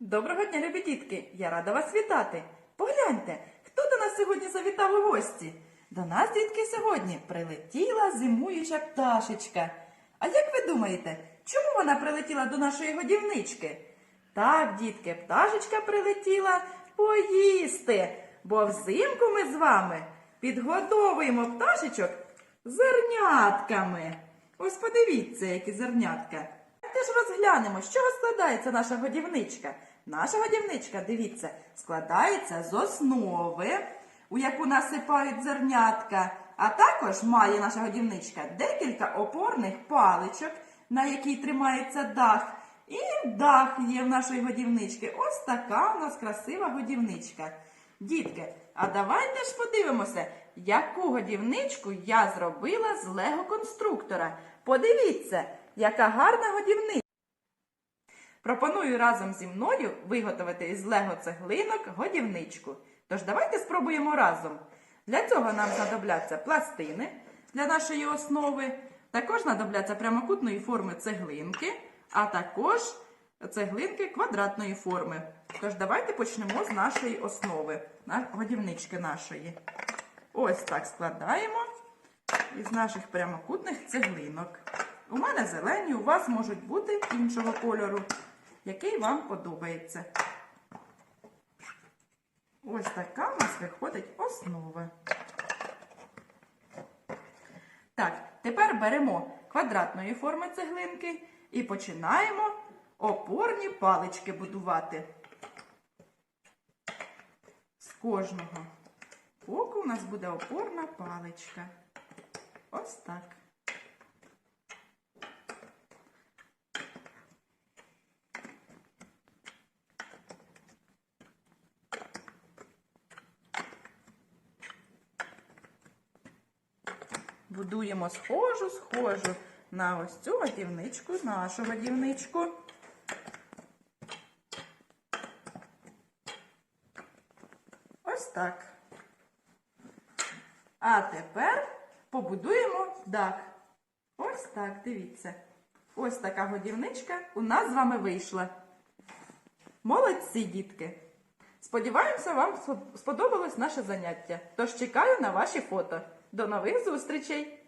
Доброго дня, любі дітки! Я рада вас вітати. Погляньте, хто до нас сьогодні завітав у гості? До нас, дітки, сьогодні прилетіла зимуюча пташечка. А як ви думаєте, чому вона прилетіла до нашої годівнички? Так, дітки, пташечка прилетіла поїсти, бо взимку ми з вами підгодовуємо пташечок зернятками. Ось подивіться, які зернятка. Давайте ж розглянемо, з чого складається наша годівничка. Наша годівничка, дивіться, складається з основи, у яку насипають зернятка, а також має наша годівничка декілька опорних паличок, на якій тримається дах. І дах є в нашої годівнички. Ось така у нас красива годівничка. Дітки, а давайте ж подивимося, яку годівничку я зробила з лего-конструктора. Подивіться, яка гарна годівничка. Пропоную разом зі мною виготовити із лего цеглинок годівничку. Тож давайте спробуємо разом. Для цього нам знадобляться пластини для нашої основи, також знадобляться прямокутної форми цеглинки, а також цеглинки квадратної форми. Тож давайте почнемо з нашої основи, годівнички нашої. Ось так складаємо із наших прямокутних цеглинок. У мене зелені, у вас можуть бути іншого кольору, який вам подобається. Ось така у нас виходить основа. Так, тепер беремо квадратної форми цеглинки і починаємо опорні палички будувати. З кожного боку у нас буде опорна паличка. Ось так. Будуємо схожу, схожу на ось цю годівничку, нашу годівничку. Ось так. А тепер побудуємо дах. Ось так, дивіться. Ось така годівничка у нас з вами вийшла. Молодці, дітки! Сподіваємося, вам сподобалось наше заняття. Тож чекаю на ваші фото. До нових зустрічей!